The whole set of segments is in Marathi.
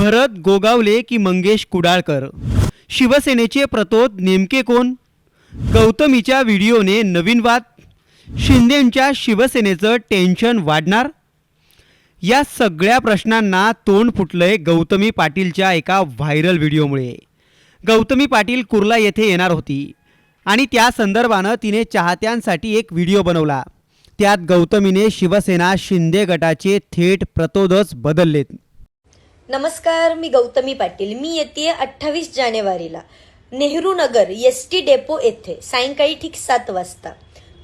भरत गोगावले की मंगेश कुडाळकर. शिवसेनेचे प्रतोद नेमके कोण? गौतमीच्या व्हिडिओने नवीन वाद. शिंदेंच्या शिवसेनेचं टेन्शन वाढणार? या सगळ्या प्रश्नांना तोंड फुटलंय गौतमी पाटीलच्या एका व्हायरल व्हिडिओमुळे. गौतमी पाटील कुर्ला येथे येणार होती आणि त्या संदर्भानं तिने चाहत्यांसाठी एक व्हिडिओ बनवला. त्यात गौतमीने शिवसेना शिंदे गटाचे थेट प्रतोदच बदललेत. नमस्कार मी गौतमी पाटील. मी येते अठ्ठावीस जानेवारीला. Nehru Nagar S T depot येथे सायंकाळी ठीक सात वाजता.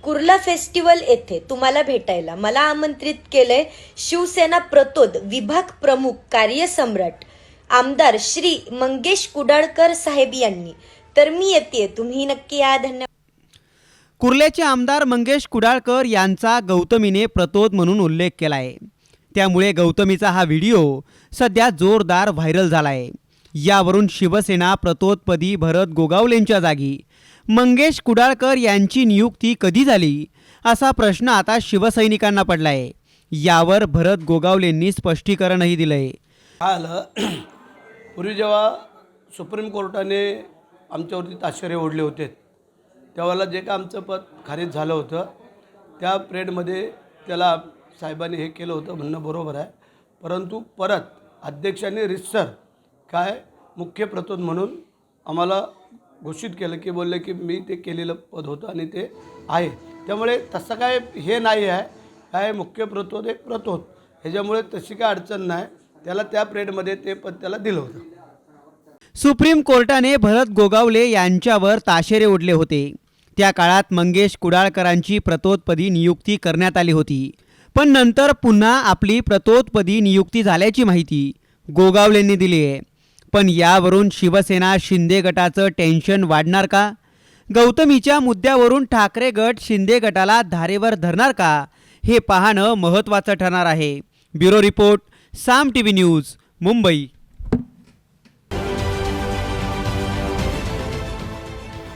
कुर्ला फेस्टिवल येथे तुम्हाला भेटायला. मला आमंत्रित केलंय शिवसेना प्रतोद विभाग प्रमुख कार्यसम्राट आमदार श्री मंगेश कुडाळकर साहेब यांनी. तर मी येते. तुम्ही नक्की या. धन्यवाद. कुर्ल्याचे आमदार मंगेश कुडाळकर यांचा गौतमीने प्रतोद म्हणून उल्लेख केला आहे. त्यामुळे गौतमीचा हा व्हिडिओ सध्या जोरदार व्हायरल झाला आहे यावरून शिवसेना प्रतोत्पदी भरत गोगावलेंच्या जागी. मंगेश कुडाळकर यांची नियुक्ती कधी झाली? असा प्रश्न आता शिवसैनिकांना पडला आहे यावर भरत गोगावलेंनी स्पष्टीकरणही दिलं आहे आलं पूर्वी जेव्हा सुप्रीम कोर्टाने आमच्यावरती ताश्चर्य ओढले होते तेव्हाला जे काय आमचं पद खारिज झालं होतं त्या प्रेडमध्ये त्याला साहेबांनी हे केलं होतं म्हणणं बरोबर आहे. परंतु परत अध्यक्षांनी रितसर काय मुख्य प्रतोद म्हणून आम्हाला घोषित केलं की बोलले की मी ते केलेलं पद होतं आणि ते आहे. त्यामुळे तसं काय हे नाही आहे. काय मुख्य प्रतोद एक प्रतोद. ह्याच्यामुळे तशी काय अडचण नाही. त्याला त्या प्रेडमध्ये ते पद त्याला दिलं होतं. सुप्रीम कोर्टाने भरत गोगावले यांच्यावर ताशेरे ओढले होते. त्या काळात मंगेश कुडाळकरांची प्रतोदपदी नियुक्ती करण्यात आली होती. पण नंतर पुन्हा आपली प्रतोत्पदी नियुक्ती झाल्याची माहिती गोगावलेंनी दिली आहे. पण यावरून शिवसेना शिंदे गटाचं टेन्शन वाढणार का? गौतमीच्या मुद्द्यावरून ठाकरे गट शिंदे गटाला धारेवर धरणार का? हे पाहणं महत्त्वाचं ठरणार आहे. Bureau report Saam T V news Mumbai.